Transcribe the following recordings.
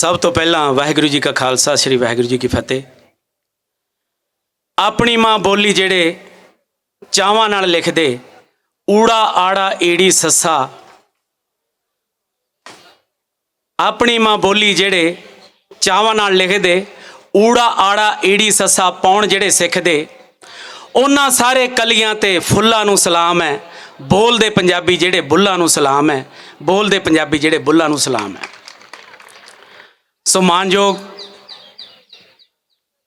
ਸਭ ਤੋਂ ਪਹਿਲਾਂ ਵਾਹਿਗੁਰੂ ਜੀ ਕਾ ਖਾਲਸਾ, ਸ੍ਰੀ ਵਾਹਿਗੁਰੂ ਜੀ ਕੀ ਫਤਿਹ। ਆਪਣੀ ਮਾਂ ਬੋਲੀ ਜਿਹੜੇ ਚਾਵਾਂ ਨਾਲ ਲਿਖਦੇ, ਊੜਾ ਆੜਾ ਏੜੀ ਸੱਸਾ। ਆਪਣੀ ਮਾਂ ਬੋਲੀ ਜਿਹੜੇ ਚਾਵਾਂ ਨਾਲ ਲਿਖਦੇ, ਊੜਾ ਆੜਾ ਏੜੀ ਸੱਸਾ ਪਾਉਣ ਜਿਹੜੇ ਸਿੱਖਦੇ, ਉਹਨਾਂ ਸਾਰੇ ਕਲੀਆਂ ਤੇ ਫੁੱਲਾਂ ਨੂੰ ਸਲਾਮ ਹੈ। ਬੋਲਦੇ ਪੰਜਾਬੀ ਜਿਹੜੇ ਬੁੱਲਾਂ ਨੂੰ ਸਲਾਮ ਹੈ। ਬੋਲਦੇ ਪੰਜਾਬੀ ਜਿਹੜੇ ਬੁੱਲਾਂ ਨੂੰ ਸਲਾਮ ਹੈ। ਸੋ ਮਾਨਯੋਗ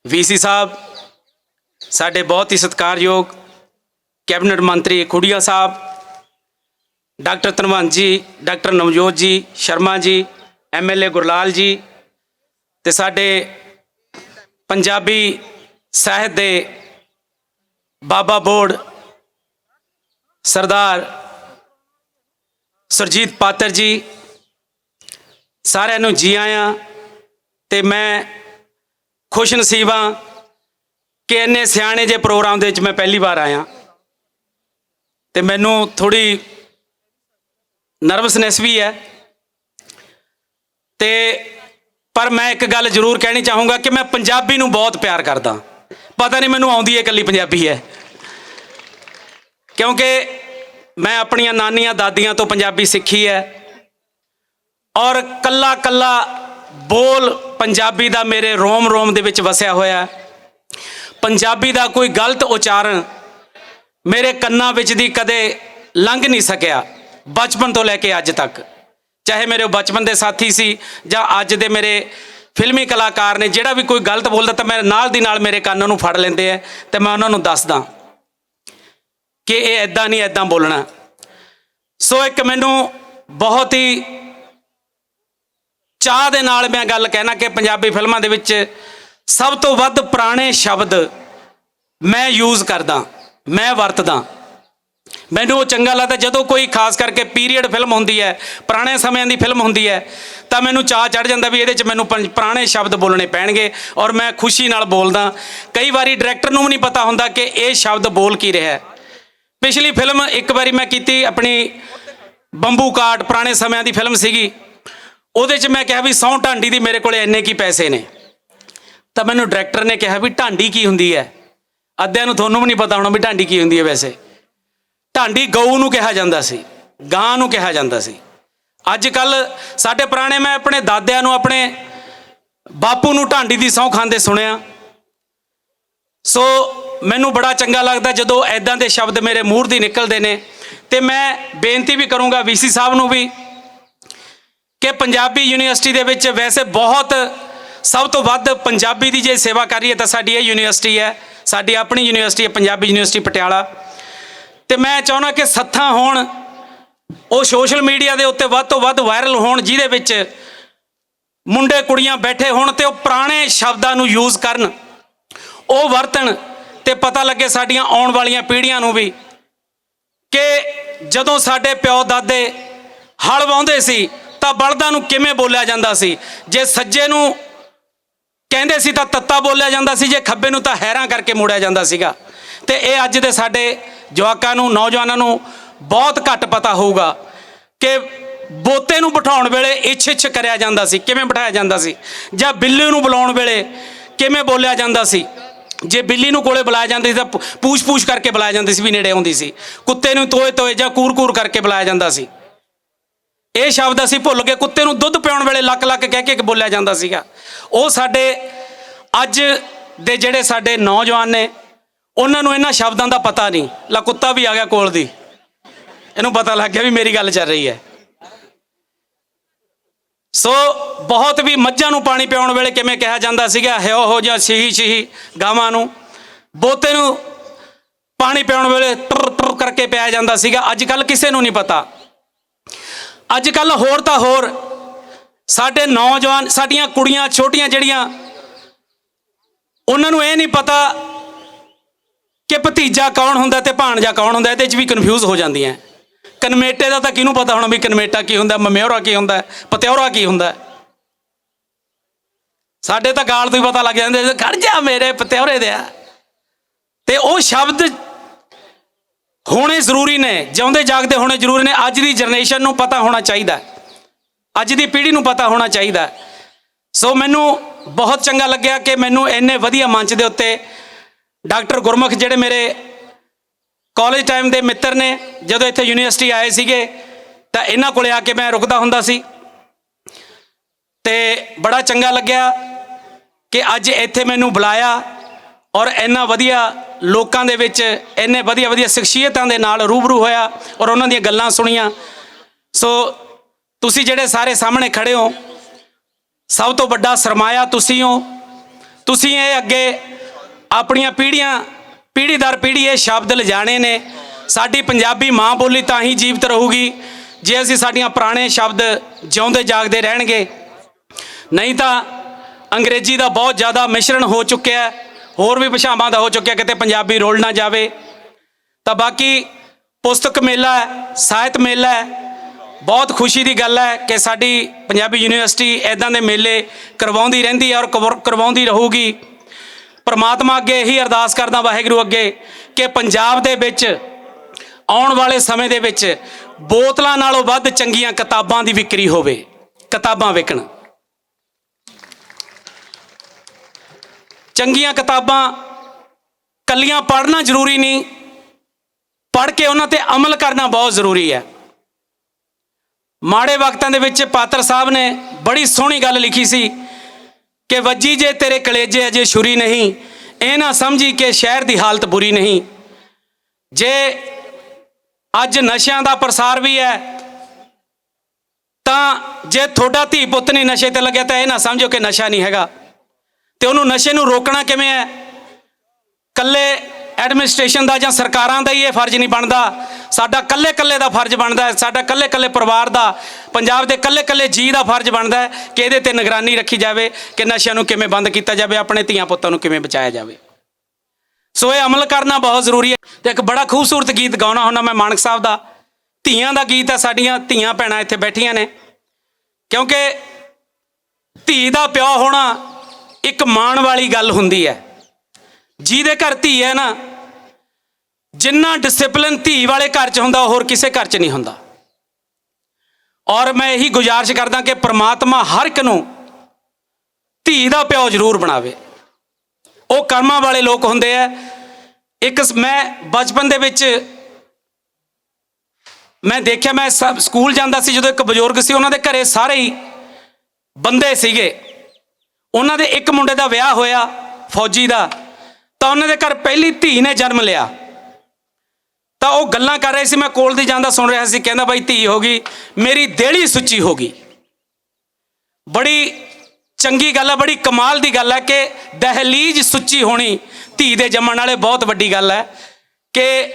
ਵੀਸੀ ਸਾਹਿਬ, ਸਾਡੇ ਬਹੁਤ ਹੀ ਸਤਿਕਾਰਯੋਗ ਕੈਬਨਿਟ ਮੰਤਰੀ ਖੁੜੀਆ ਸਾਹਿਬ, ਡਾਕਟਰ ਧਨਵੰਤ ਜੀ, ਡਾਕਟਰ ਨਵਜੋਤ ਜੀ, ਸ਼ਰਮਾ ਜੀ ਐਮਐਲਏ ਗੁਰਲਾਲ ਜੀ ਤੇ ਸਾਡੇ ਪੰਜਾਬੀ ਸਾਹਿਤ ਦੇ ਬਾਬਾ ਬੋਰਡ ਸਰਦਾਰ ਸਰਜੀਤ ਪਾਤਰ ਜੀ, ਸਾਰਿਆਂ ਨੂੰ ਜੀ ਆਇਆਂ। ਤੇ ਮੈਂ ਖੁਸ਼ ਨਸੀਬ ਹਾਂ ਕਿ ਇੰਨੇ ਸਿਆਣੇ ਜੇ ਪ੍ਰੋਗਰਾਮ ਦੇ ਵਿੱਚ ਮੈਂ ਪਹਿਲੀ ਵਾਰ ਆਇਆ। ਤੇ ਮੈਨੂੰ ਥੋੜੀ ਨਰਵਸਨੈਸ ਵੀ ਹੈ। ਤੇ ਪਰ ਮੈਂ ਇੱਕ ਗੱਲ ਜ਼ਰੂਰ ਕਹਿਣੀ ਚਾਹੂੰਗਾ ਕਿ ਮੈਂ ਪੰਜਾਬੀ ਨੂੰ ਬਹੁਤ ਪਿਆਰ ਕਰਦਾ। ਪਤਾ ਨਹੀਂ ਮੈਨੂੰ ਆਉਂਦੀ ਹੈ ਇਕੱਲੀ ਪੰਜਾਬੀ ਹੈ। ਕਿਉਂਕਿ ਮੈਂ ਆਪਣੀਆਂ ਨਾਨੀਆਂ ਦਾਦੀਆਂ ਤੋਂ ਪੰਜਾਬੀ ਸਿੱਖੀ ਹੈ। ਔਰ ਕੱਲਾ ਕੱਲਾ ਬੋਲ ਪੰਜਾਬੀ ਦਾ ਮੇਰੇ ਰੋਮ ਰੋਮ ਦੇ ਵਿੱਚ ਵਸਿਆ ਹੋਇਆ ਪੰਜਾਬੀ ਦਾ ਕੋਈ ਗਲਤ ਉਚਾਰਨ ਮੇਰੇ ਕੰਨਾਂ ਵਿੱਚ ਦੀ ਕਦੇ ਲੰਘ ਨਹੀਂ ਸਕਿਆ, ਬਚਪਨ ਤੋਂ ਲੈ ਕੇ ਅੱਜ ਤੱਕ। ਚਾਹੇ ਮੇਰੇ ਉਹ ਬਚਪਨ ਦੇ ਸਾਥੀ ਸੀ ਜਾਂ ਅੱਜ ਦੇ ਮੇਰੇ ਫਿਲਮੀ ਕਲਾਕਾਰ ਨੇ, ਜਿਹੜਾ ਵੀ ਕੋਈ ਗਲਤ ਬੋਲਦਾ ਤਾਂ ਮੈਂ ਨਾਲ ਦੀ ਨਾਲ ਮੇਰੇ ਕੰਨ ਨੂੰ ਫੜ ਲੈਂਦੇ ਆ ਤੇ ਮੈਂ ਉਹਨਾਂ ਨੂੰ ਦੱਸਦਾ ਕਿ ਇਹ ਐਦਾਂ ਨਹੀਂ ਐਦਾਂ ਬੋਲਣਾ। ਸੋ ਇੱਕ ਮੈਨੂੰ ਬਹੁਤ ਹੀ ਚਾਹ ਦੇ ਨਾਲ ਮੈਂ ਗੱਲ ਕਹਿਣਾ ਕਿ ਪੰਜਾਬੀ ਫਿਲਮਾਂ ਦੇ ਵਿੱਚ ਸਭ ਤੋਂ ਵੱਧ ਪੁਰਾਣੇ ਸ਼ਬਦ ਮੈਂ ਯੂਜ਼ ਕਰਦਾ, ਮੈਂ ਵਰਤਦਾ। ਮੈਨੂੰ ਉਹ ਚੰਗਾ ਲੱਗਦਾ ਜਦੋਂ ਕੋਈ ਖਾਸ ਕਰਕੇ ਪੀਰੀਅਡ ਫਿਲਮ ਹੁੰਦੀ ਹੈ, ਪੁਰਾਣੇ ਸਮਿਆਂ ਦੀ ਫਿਲਮ ਹੁੰਦੀ ਹੈ, ਤਾਂ ਮੈਨੂੰ ਚਾਹ ਚੜ ਜਾਂਦਾ ਵੀ ਇਹਦੇ 'ਚ ਮੈਨੂੰ ਪੰ- ਪੁਰਾਣੇ ਸ਼ਬਦ ਬੋਲਣੇ ਪੈਣਗੇ ਔਰ ਮੈਂ ਖੁਸ਼ੀ ਨਾਲ ਬੋਲਦਾ। ਕਈ ਵਾਰੀ ਡਾਇਰੈਕਟਰ ਨੂੰ ਵੀ ਨਹੀਂ ਪਤਾ ਹੁੰਦਾ ਕਿ ਇਹ ਸ਼ਬਦ ਬੋਲ ਕੀ ਰਿਹਾ ਹੈ। ਪਿਛਲੀ ਫਿਲਮ ਇੱਕ ਵਾਰੀ ਮੈਂ ਕੀਤੀ ਆਪਣੀ ਬੰਬੂ ਕਾਟ, ਪੁਰਾਣੇ ਸਮਿਆਂ ਦੀ ਫਿਲਮ ਸੀਗੀ। ਉਹਦੇ 'ਚ ਮੈਂ ਕਿਹਾ ਵੀ ਸੌ ਢਾਂਡੀ ਦੀ ਮੇਰੇ ਕੋਲੇ ਇੰਨੇ ਕੀ ਪੈਸੇ ਨੇ। ਤਾਂ ਮੈਨੂੰ ਡਾਇਰੈਕਟਰ ਨੇ ਕਿਹਾ ਵੀ ਢਾਂਡੀ ਕੀ ਹੁੰਦੀ ਹੈ? ਅੱਧਿਆਂ ਨੂੰ ਤੁਹਾਨੂੰ ਵੀ ਨਹੀਂ ਪਤਾ ਹੋਣਾ ਵੀ ਢਾਂਡੀ ਕੀ ਹੁੰਦੀ ਹੈ ਵੈਸੇ। ਢਾਂਡੀ ਗਊ ਨੂੰ ਕਿਹਾ ਜਾਂਦਾ ਸੀ, ਗਾਂ ਨੂੰ ਕਿਹਾ ਜਾਂਦਾ ਸੀ। ਅੱਜ ਕੱਲ ਸਾਡੇ ਪੁਰਾਣੇ ਮੈਂ ਆਪਣੇ ਦਾਦਿਆਂ ਨੂੰ, ਆਪਣੇ ਬਾਪੂ ਨੂੰ ਢਾਂਡੀ ਦੀ ਸਹੁੰ ਖਾਂਦੇ ਸੁਣਿਆ। ਸੋ ਮੈਨੂੰ ਬੜਾ ਚੰਗਾ ਲੱਗਦਾ ਜਦੋਂ ਐਦਾਂ ਦੇ ਸ਼ਬਦ ਮੇਰੇ ਮੂੰਹ ਦੀ ਨਿਕਲਦੇ ਨੇ। ਤੇ ਮੈਂ ਬੇਨਤੀ ਵੀ ਕਰੂੰਗਾ ਵੀਸੀ ਸਾਹਿਬ ਨੂੰ ਵੀ ਕਿ ਪੰਜਾਬੀ ਯੂਨੀਵਰਸਿਟੀ ਦੇ ਵਿੱਚ ਵੈਸੇ ਬਹੁਤ ਸਭ ਤੋਂ ਵੱਧ ਪੰਜਾਬੀ ਦੀ ਜੇ ਸੇਵਾ ਕਰ ਰਹੀ ਹੈ ਤਾਂ ਸਾਡੀ ਇਹ ਯੂਨੀਵਰਸਿਟੀ ਹੈ, ਸਾਡੀ ਆਪਣੀ ਯੂਨੀਵਰਸਿਟੀ ਹੈ, ਪੰਜਾਬੀ ਯੂਨੀਵਰਸਿਟੀ ਪਟਿਆਲਾ। ਤੇ ਮੈਂ ਚਾਹੁੰਦਾ ਕਿ ਸੱਥਾਂ ਹੋਣ, ਉਹ ਸੋਸ਼ਲ ਮੀਡੀਆ ਦੇ ਉੱਤੇ ਵੱਧ ਤੋਂ ਵੱਧ ਵਾਇਰਲ ਹੋਣ, ਜਿਹਦੇ ਵਿੱਚ ਮੁੰਡੇ ਕੁੜੀਆਂ ਬੈਠੇ ਹੋਣ ਤੇ ਉਹ ਪੁਰਾਣੇ ਸ਼ਬਦਾਂ ਨੂੰ ਯੂਜ਼ ਕਰਨ, ਉਹ ਵਰਤਣ ਤੇ ਪਤਾ ਲੱਗੇ ਸਾਡੀਆਂ ਆਉਣ ਵਾਲੀਆਂ ਪੀੜ੍ਹੀਆਂ ਨੂੰ ਵੀ ਕਿ ਜਦੋਂ ਸਾਡੇ ਪਿਓ ਦਾਦੇ ਹਲ ਵਾਉਂਦੇ ਸੀ ਤਾਂ ਬਲਦਾਂ ਨੂੰ ਕਿਵੇਂ ਬੋਲਿਆ ਜਾਂਦਾ ਸੀ? ਜੇ ਸੱਜੇ ਨੂੰ ਕਹਿੰਦੇ ਸੀ ਤਾਂ ਤੱਤਾ ਬੋਲਿਆ ਜਾਂਦਾ ਸੀ, ਜੇ ਖੱਬੇ ਨੂੰ ਤਾਂ ਹੈਰਾਂ ਕਰਕੇ ਮੋੜਿਆ ਜਾਂਦਾ ਸੀਗਾ। ਤੇ ਇਹ ਅੱਜ ਦੇ ਸਾਡੇ ਜਵਾਕਾਂ ਨੂੰ, ਨੌਜਵਾਨਾਂ ਨੂੰ ਬਹੁਤ ਘੱਟ ਪਤਾ ਹੋਊਗਾ ਕਿ ਬੋਤੇ ਨੂੰ ਬਿਠਾਉਣ ਵੇਲੇ ਇੱਛ ਇੱਛ ਕਰਿਆ ਜਾਂਦਾ ਸੀ, ਕਿਵੇਂ ਬਿਠਾਇਆ ਜਾਂਦਾ ਸੀ? ਜਾਂ ਬਿੱਲੀ ਨੂੰ ਬੁਲਾਉਣ ਵੇਲੇ ਕਿਵੇਂ ਬੋਲਿਆ ਜਾਂਦਾ ਸੀ? ਜੇ ਬਿੱਲੀ ਨੂੰ ਕੋਲੇ ਬੁਲਾਇਆ ਜਾਂਦਾ ਸੀ ਤਾਂ ਪੂਛ ਪੂਛ ਕਰਕੇ ਬੁਲਾਇਆ ਜਾਂਦਾ ਸੀ ਵੀ ਨੇੜੇ ਆਉਂਦੀ ਸੀ। ਕੁੱਤੇ ਨੂੰ ਤੋਏ ਤੋਏ ਜਾਂ ਕੂਰ ਕੂਰ ਕਰਕੇ ਬੁਲਾਇਆ ਜਾਂਦਾ ਸੀ। ਇਹ ਸ਼ਬਦ ਅਸੀਂ ਭੁੱਲ ਗਏ, ਕੁੱਤੇ ਨੂੰ ਦੁੱਧ ਪਿਆਉਣ ਵੇਲੇ ਲੱਕ ਲੱਕ ਕਹਿ ਕੇ ਬੋਲਿਆ ਜਾਂਦਾ ਸੀਗਾ। ਉਹ ਸਾਡੇ ਅੱਜ ਦੇ ਜਿਹੜੇ ਸਾਡੇ ਨੌਜਵਾਨ ਨੇ, ਉਹਨਾਂ ਨੂੰ ਇਹਨਾਂ ਸ਼ਬਦਾਂ ਦਾ ਪਤਾ ਨਹੀਂ। ਲਾ ਕੁੱਤਾ ਵੀ ਆ ਗਿਆ ਕੋਲ ਦੀ। ਇਹਨੂੰ ਪਤਾ ਲੱਗ ਗਿਆ ਵੀ ਮੇਰੀ ਗੱਲ ਚੱਲ ਰਹੀ ਹੈ। ਸੋ ਬਹੁਤ ਵੀ ਮੱਝਾਂ ਨੂੰ ਪਾਣੀ ਪਿਆਉਣ ਵੇਲੇ ਕਿਵੇਂ ਕਿਹਾ ਜਾਂਦਾ ਸੀਗਾ ਹਿਓ ਹੋ ਜਾਂ ਛਿਹੀ ਛਿਹੀ ਗਾਵਾਂ ਨੂੰ। ਬੋਤੇ ਨੂੰ ਪਾਣੀ ਪਿਆਉਣ ਵੇਲੇ ਟਰ ਟਰ ਕਰਕੇ ਪਿਆ ਜਾਂਦਾ ਸੀਗਾ। ਅੱਜ ਕੱਲ ਕਿਸੇ ਨੂੰ ਨਹੀਂ ਪਤਾ। ਅੱਜ ਕੱਲ ਹੋਰ ਤਾਂ ਹੋਰ। ਸਾਡੇ ਨੌਜਵਾਨ, ਸਾਡੀਆਂ ਕੁੜੀਆਂ, ਛੋਟੀਆਂ ਜਿਹੜੀਆਂ, ਉਹਨਾਂ ਨੂੰ ਇਹ ਨਹੀਂ ਪਤਾ ਕਿ ਭਤੀਜਾ ਕੌਣ ਹੁੰਦਾ ਤੇ ਭਾਣਜਾ ਕੌਣ ਹੁੰਦਾ, ਇਹਦੇ 'ਚ ਵੀ ਕਨਫਿਊਜ਼ ਹੋ ਜਾਂਦੀਆਂ। ਕਨਮੇਟੇ ਦਾ ਤਾਂ ਕਿਹਨੂੰ ਪਤਾ ਹੋਣਾ ਵੀ ਕਨਮੇਟਾ ਕੀ ਹੁੰਦਾ, ਮਮਿਓਰਾ ਕੀ ਹੁੰਦਾ, ਪਤਿਓਰਾ ਕੀ ਹੁੰਦਾ? ਸਾਡੇ ਤਾਂ ਗਾਲ ਤੋਂ ਹੀ ਪਤਾ ਲੱਗ ਜਾਂਦਾ ਖੜ ਜਾ ਮੇਰੇ ਪਤਿਓਰੇ ਦੇ ਆ। ਤੇ ਉਹ ਸ਼ਬਦ ਹੋਣੇ ਜ਼ਰੂਰੀ ਨੇ, ਜਿਉਂਦੇ ਜਾਗਦੇ ਹੋਣੇ ਜ਼ਰੂਰੀ ਨੇ, ਅੱਜ ਦੀ ਜਨਰੇਸ਼ਨ ਨੂੰ ਪਤਾ ਹੋਣਾ ਚਾਹੀਦਾ ਅੱਜ ਦੀ ਪੀੜ੍ਹੀ ਨੂੰ ਪਤਾ ਹੋਣਾ ਚਾਹੀਦਾ ਸੋ ਮੈਨੂੰ ਬਹੁਤ ਚੰਗਾ ਲੱਗਿਆ ਕਿ ਮੈਨੂੰ ਇੰਨੇ ਵਧੀਆ ਮੰਚ ਦੇ ਉੱਤੇ ਡਾਕਟਰ ਗੁਰਮੁਖ ਜਿਹੜੇ ਮੇਰੇ ਕਾਲਜ ਟਾਈਮ ਦੇ ਮਿੱਤਰ ਨੇ, ਜਦੋਂ ਇੱਥੇ ਯੂਨੀਵਰਸਿਟੀ ਆਏ ਸੀਗੇ, ਤਾਂ ਇਹਨਾਂ ਕੋਲੇ ਆ ਕੇ ਮੈਂ ਰੁਕਦਾ ਹੁੰਦਾ ਸੀ। ਤੇ ਬੜਾ ਚੰਗਾ ਲੱਗਿਆ ਕਿ ਅੱਜ ਇੱਥੇ ਮੈਨੂੰ ਬੁਲਾਇਆ ਔਰ ਇੰਨਾ ਵਧੀਆ ਲੋਕਾਂ ਦੇ ਵਿੱਚ ਇੰਨੇ ਵਧੀਆ ਵਧੀਆ ਸ਼ਖਸੀਅਤਾਂ ਦੇ ਨਾਲ ਰੂਬਰੂ ਹੋਇਆ ਔਰ ਉਹਨਾਂ ਦੀਆਂ ਗੱਲਾਂ ਸੁਣੀਆਂ। ਸੋ ਤੁਸੀਂ ਜਿਹੜੇ ਸਾਰੇ ਸਾਹਮਣੇ ਖੜੇ ਹੋ, ਸਭ ਤੋਂ ਵੱਡਾ ਸਰਮਾਇਆ ਤੁਸੀਂ ਹੋ। ਤੁਸੀਂ ਇਹ ਅੱਗੇ ਆਪਣੀਆਂ ਪੀੜ੍ਹੀਆਂ, ਪੀੜ੍ਹੀ ਦਰ ਪੀੜ੍ਹੀ ਇਹ ਸ਼ਬਦ ਲਿਜਾਣੇ ਨੇ। ਸਾਡੀ ਪੰਜਾਬੀ ਮਾਂ ਬੋਲੀ ਤਾਂ ਹੀ ਜੀਵਤ ਰਹੂਗੀ ਜੇ ਅਸੀਂ ਸਾਡੀਆਂ ਪੁਰਾਣੇ ਸ਼ਬਦ ਜਿਉਂਦੇ ਜਾਗਦੇ ਰਹਿਣਗੇ। ਨਹੀਂ ਤਾਂ ਅੰਗਰੇਜ਼ੀ ਦਾ ਬਹੁਤ ਜ਼ਿਆਦਾ ਮਿਸ਼ਰਣ ਹੋ ਚੁੱਕਿਆ ਹੈ। ਹੋਰ ਵੀ ਭਾਸ਼ਾਵਾਂ ਦਾ ਹੋ ਚੁੱਕਿਆ ਕਿਤੇ ਪੰਜਾਬੀ ਰੋਲ ਨਾ ਜਾਵੇ। ਤਾਂ ਬਾਕੀ ਪੁਸਤਕ ਮੇਲਾ ਹੈ, ਸਾਹਿਤ ਮੇਲਾ ਹੈ। ਬਹੁਤ ਖੁਸ਼ੀ ਦੀ ਗੱਲ ਹੈ ਕਿ ਸਾਡੀ ਪੰਜਾਬੀ ਯੂਨੀਵਰਸਿਟੀ ਇਦਾਂ ਦੇ ਮੇਲੇ ਕਰਵਾਉਂਦੀ ਰਹਿੰਦੀ ਹੈ ਔਰ ਕਵਰ- ਕਰਵਾਉਂਦੀ ਰਹੂਗੀ। ਪਰਮਾਤਮਾ ਅੱਗੇ ਇਹੀ ਅਰਦਾਸ ਕਰਦਾ ਵਾਹਿਗੁਰੂ ਅੱਗੇ ਕਿ ਪੰਜਾਬ ਦੇ ਵਿੱਚ ਆਉਣ ਵਾਲੇ ਸਮੇਂ ਦੇ ਵਿੱਚ ਬੋਤਲਾਂ ਨਾਲੋਂ ਵੱਧ ਚੰਗੀਆਂ ਕਿਤਾਬਾਂ ਦੀ ਵਿਕਰੀ ਹੋਵੇ। ਕਿਤਾਬਾਂ ਵਿਕਣ ਚੰਗੀਆਂ ਕਿਤਾਬਾਂ ਕੱਲੀਆਂ ਪੜ੍ਹਨਾ ਜ਼ਰੂਰੀ ਨਹੀਂ। ਪੜ੍ਹ ਕੇ ਉਹਨਾਂ ਤੇ ਅਮਲ ਕਰਨਾ ਬਹੁਤ ਜ਼ਰੂਰੀ ਹੈ। ਮਾੜੇ ਵਕਤਾਂ ਦੇ ਵਿੱਚ ਪਾਤਰ ਸਾਹਿਬ ਨੇ ਬੜੀ ਸੋਹਣੀ ਗੱਲ ਲਿਖੀ ਸੀ ਕਿ ਵੱਜੀ ਜੇ ਤੇਰੇ ਕਲੇਜੇ ਅਜੇ ਛੁਰੀ ਨਹੀਂ, ਇਹ ਨਾ ਸਮਝੀ ਕਿ ਸ਼ਹਿਰ ਦੀ ਹਾਲਤ ਬੁਰੀ ਨਹੀਂ। ਜੇ ਅੱਜ ਨਸ਼ਿਆਂ ਦਾ ਪ੍ਰਸਾਰ ਵੀ ਹੈ, ਤਾਂ ਜੇ ਤੁਹਾਡਾ ਧੀ ਪੁੱਤ ਨਹੀਂ ਨਸ਼ੇ ਤੇ ਲੱਗਿਆ ਤਾਂ ਇਹ ਨਾ ਸਮਝੋ ਕਿ ਨਸ਼ਾ ਨਹੀਂ ਹੈਗਾ। ਤੇ ਉਹਨੂੰ ਨਸ਼ੇ ਨੂੰ ਰੋਕਣਾ ਕਿਵੇਂ ਹੈ? ਕੱਲੇ ਐਡਮਿਨਿਸਟ੍ਰੇਸ਼ਨ ਦਾ ਜਾਂ ਸਰਕਾਰਾਂ ਦਾ ਹੀ ਇਹ ਫਰਜ਼ ਨਹੀਂ ਬਣਦਾ। ਸਾਡਾ ਕੱਲੇ ਕੱਲੇ ਦਾ ਫਰਜ਼ ਬਣਦਾ ਹੈ, ਸਾਡਾ ਕੱਲੇ ਕੱਲੇ ਪਰਿਵਾਰ ਦਾ, ਪੰਜਾਬ ਦੇ ਕੱਲੇ ਕੱਲੇ ਜੀ ਦਾ ਫਰਜ਼ ਬਣਦਾ ਹੈ ਕਿ ਇਹਦੇ ਤੇ ਨਿਗਰਾਨੀ ਰੱਖੀ ਜਾਵੇ, ਕਿ ਨਸ਼ਿਆਂ ਨੂੰ ਕਿਵੇਂ ਬੰਦ ਕੀਤਾ ਜਾਵੇ, ਆਪਣੇ ਧੀਆਂ ਪੁੱਤਾਂ ਨੂੰ ਕਿਵੇਂ ਬਚਾਇਆ ਜਾਵੇ। ਸੋ ਇਹ ਅਮਲ ਕਰਨਾ ਬਹੁਤ ਜ਼ਰੂਰੀ ਹੈ। ਤੇ ਇੱਕ ਬੜਾ ਖੂਬਸੂਰਤ ਗੀਤ ਗਾਉਣਾ ਹੁੰਦਾ ਮੈਂ ਮਾਨਕ ਸਾਹਿਬ ਦਾ। ਧੀਆਂ ਦਾ ਗੀਤ ਹੈ, ਸਾਡੀਆਂ ਧੀਆਂ ਭੈਣਾਂ ਇੱਥੇ ਬੈਠੀਆਂ ਨੇ। ਕਿਉਂਕਿ ਧੀ ਦਾ ਪਿਓ ਹੋਣਾ ਇੱਕ ਮਾਣ ਵਾਲੀ ਗੱਲ ਹੁੰਦੀ ਹੈ। ਜਿਹਦੇ ਘਰ ਧੀ ਹੈ ਨਾ, ਜਿੰਨਾ ਡਿਸਪਲਿਨ ਧੀ ਵਾਲੇ ਘਰ 'ਚ ਹੁੰਦਾ, ਹੋਰ ਕਿਸੇ ਘਰ 'ਚ ਨਹੀਂ ਹੁੰਦਾ। ਔਰ ਮੈਂ ਇਹੀ ਗੁਜ਼ਾਰਿਸ਼ ਕਰਦਾ ਕਿ ਪ੍ਰਮਾਤਮਾ ਹਰ ਇੱਕ ਨੂੰ ਧੀ ਦਾ ਪਿਓ ਜ਼ਰੂਰ ਬਣਾਵੇ। ਉਹ ਕਰਮਾਂ ਵਾਲੇ ਲੋਕ ਹੁੰਦੇ ਆ। ਇੱਕ ਮੈਂ ਬਚਪਨ ਦੇ ਵਿੱਚ ਮੈਂ ਦੇਖਿਆ, ਮੈਂ ਸ- ਸਕੂਲ ਜਾਂਦਾ ਸੀ ਜਦੋਂ ਇੱਕ ਬਜ਼ੁਰਗ ਸੀ, ਉਹਨਾਂ ਦੇ ਘਰੇ ਸਾਰੇ ਹੀ ਬੰਦੇ ਸੀਗੇ। ਉਹਨਾਂ ਦੇ ਇੱਕ ਮੁੰਡੇ ਦਾ ਵਿਆਹ ਹੋਇਆ, ਫੌਜੀ ਦਾ। ਤਾਂ ਉਹਨਾਂ ਦੇ ਘਰ ਪਹਿਲੀ ਧੀ ਨੇ ਜਨਮ ਲਿਆ। ਤਾਂ ਉਹ ਗੱਲਾਂ ਕਰ ਰਹੇ ਸੀ, ਮੈਂ ਕੋਲ ਦੀ ਜਾਂਦਾ ਸੁਣ ਰਿਹਾ ਸੀ, ਕਹਿੰਦਾ ਬਾਈ ਧੀ ਹੋ ਗਈ, ਮੇਰੀ ਦੇਲੀ ਸੁੱਚੀ ਹੋ ਗਈ। ਬੜੀ ਚੰਗੀ ਗੱਲ ਹੈ ਬੜੀ ਕਮਾਲ ਦੀ ਗੱਲ ਹੈ ਕਿ ਦਹਲੀਜ ਸੁੱਚੀ ਹੋਣੀ ਧੀ ਦੇ ਜੰਮਣ ਵਾਲੇ ਬਹੁਤ ਵੱਡੀ ਗੱਲ ਹੈ ਕਿ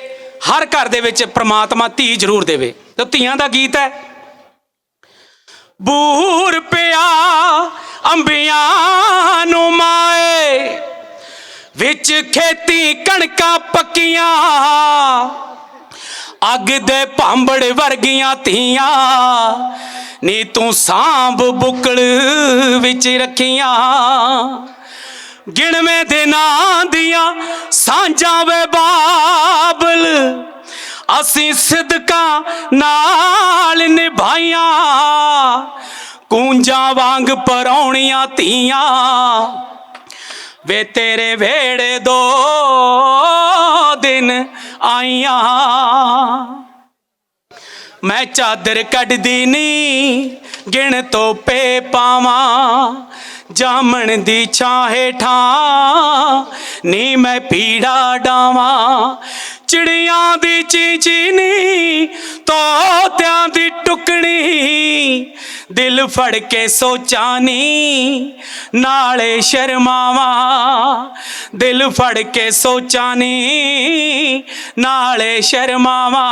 ਹਰ ਘਰ ਦੇ ਵਿੱਚ ਪ੍ਰਮਾਤਮਾ ਧੀ ਜ਼ਰੂਰ ਦੇਵੇ। ਤੇ ਧੀਆਂ ਦਾ ਗੀਤ ਹੈ ਬੂਰ ਪਿਆ, ਅੰਬੀਆਂ ਨੂੰ ਮਾਏ। ਵਿੱਚ ਖੇਤੀ ਕਣਕਾਂ ਪੱਕੀਆਂ। ਅੱਗ ਦੇ ਭਾਂਬੜ ਵਰਗੀਆਂ ਧੀਆਂ। ਨੀ ਤੂੰ ਸਾਂਭ ਬੁਕਲ ਵਿੱਚ ਰੱਖੀਆਂ। ਗਿਣਵੇਂ ਦੇ ਨਾਂ ਦੀਆਂ ਸਾਂਝਾਂ ਵੇ ਬਾਬਲ। ਅਸੀਂ ਸਿਦਕਾਂ ਨਾਲ ਨਿਭਾਈਆਂ। ਕੂੰਜਾਂ ਵਾਂਗ ਪਰੌਣੀਆਂ ਧੀਆਂ। ਵੇ ਤੇਰੇ ਵੇੜੇ ਦੋ ਦਿਨ ਆਈਆਂ। ਮੈਂ ਚਾਦਰ ਕੱਢਦੀ ਨੀ, ਗਿਣ ਤੋਪੇ ਪਾਵਾਂ। ਜਾਮਣ ਦੀ ਛਾਂ ਹੇਠਾਂ ਨੀ ਮੈਂ ਪੀੜਾ ਡਾਵਾਂ। ਚਿੜੀਆਂ ਦੀ ਚੀਚੀ ਨੀ ਤੋਤਿਆਂ ਦੀ ਟੁਕੜੀ ਦਿਲ ਫੜ ਕੇ ਸੋਚਾਂ ਨੀ ਨਾਲੇ ਸ਼ਰਮਾਵਾਂ, ਦਿਲ ਫੜ ਕੇ ਸੋਚਾਂ ਨੀ ਨਾਲੇ ਸ਼ਰਮਾਵਾਂ।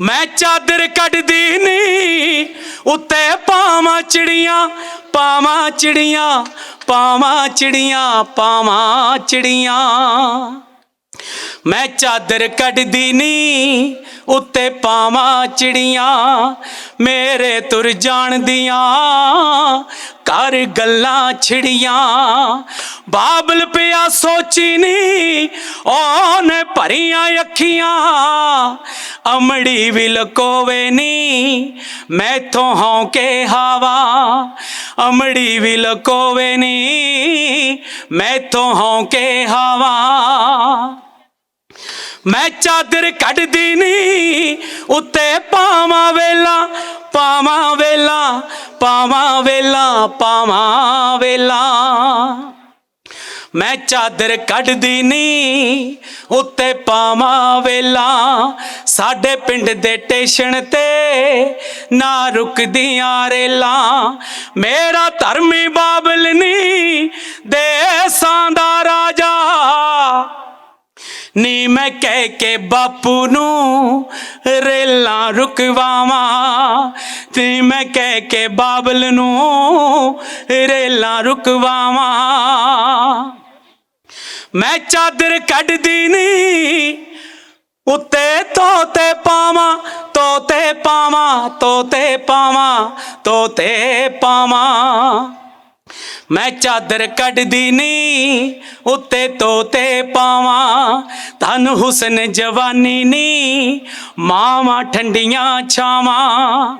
ਮੈਂ ਚਾਦਰ ਕੱਢਦੀ ਨੀ, ਉੱਤੇ ਪਾਵਾਂ ਚਿੜੀਆਂ ਪਾਵਾਂ ਚਿੜੀਆਂ ਪਾਵਾਂ ਚਿੜੀਆਂ ਪਾਵਾਂ ਚਿੜੀਆਂ। ਮੈਂ ਚਾਦਰ ਕੱਢਦੀ ਨੀ, ਉੱਤੇ ਪਾਵਾਂ ਚਿੜੀਆਂ, ਮੇਰੇ ਤੁਰ ਜਾਣ ਦੀਆਂ, ਘਰ ਗੱਲਾਂ ਛਿੜੀਆਂ। ਬਾਬਲ ਪਿਆ ਸੋਚੀ ਨੀ, ਉਹਨੇ ਭਰੀਆਂ ਅੱਖੀਆਂ ਅਮੜੀ ਵੀ ਲਕੋਵੇ ਨੀ, ਮੈਥੋਂ ਹੌਕੇ ਹਵਾ। ਅਮੜੀ ਵੀ ਲਕੋਵੇ ਨੀ, ਮੈਥੋਂ ਹੌਕੇ ਹਵਾ। ਮੈਂ ਚਾਦਰ ਕੱਢਦੀ ਨੀ, ਉੱਤੇ ਪਾਵਾਂ ਵੇਲਾ ਪਾਵਾਂ ਵੇਲਾ ਪਾਵਾਂ ਵੇਲਾ ਪਾਵਾਂ ਵੇਲਾ। ਮੈਂ ਚਾਦਰ ਕੱਢਦੀ ਨੀ ਉੱਤੇ ਪਾਵਾਂ ਵੇਲਾ। ਸਾਡੇ ਪਿੰਡ ਦੇ ਟੇਸ਼ਨ ਤੇ ਨਾ ਰੁਕਦੀਆਂ ਰੇਲਾਂ। ਮੇਰਾ ਧਰਮੀ ਬਾਬਲ ਨੀ ਦੇਸਾਂ ਦਾ ਰਾਜਾ। ਨੀ ਮੈਂ ਕਹਿ ਕੇ ਬਾਪੂ ਨੂੰ ਰੇਲਾਂ ਰੁਕਵਾਵਾਂ। ਨੀ ਮੈਂ ਕਹਿ ਕੇ ਬਾਬਲ ਨੂੰ ਰੇਲਾਂ ਰੁਕਵਾਵਾਂ। ਮੈਂ ਚਾਦਰ ਕੱਢਦੀ ਨੀ। ਉੱਤੇ ਤੋਤੇ ਪਾਵਾਂ ਤੋਤੇ ਪਾਵਾਂ ਤੋਤੇ ਪਾਵਾਂ ਤੋਤੇ ਪਾਵਾਂ। ਮੈਂ ਚਾਦਰ ਕੱਢਦੀ ਨੀ, ਉੱਤੇ ਤੋਤੇ ਪਾਵਾਂ। ਧਨ ਹੁਸਨ ਜਵਾਨੀ ਨੀ, ਮਾਵਾਂ ਠੰਡੀਆਂ ਛਾਵਾਂ।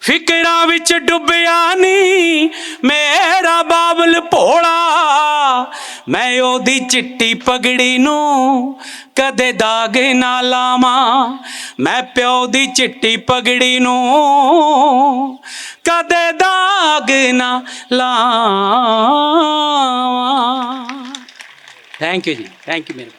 ਫਿਕਰਾਂ ਵਿੱਚ ਡੁੱਬਿਆ ਨੀ। ਮੇਰਾ ਬਾਬਲ ਭੋਲਾ, ਮੈਂ ਉਹਦੀ ਚਿੱਟੀ ਪਗੜੀ ਨੂੰ ਕਦੇ ਦਾਗ ਨਾ ਲਾਵਾਂ। ਮੈਂ ਪਿਓ ਦੀ ਚਿੱਟੀ ਪਗੜੀ ਨੂੰ ਕਦੇ ਦਾਗ ਨਾ ਲਾਵਾਂ। Thank you ji thank you ਮੇਰੇ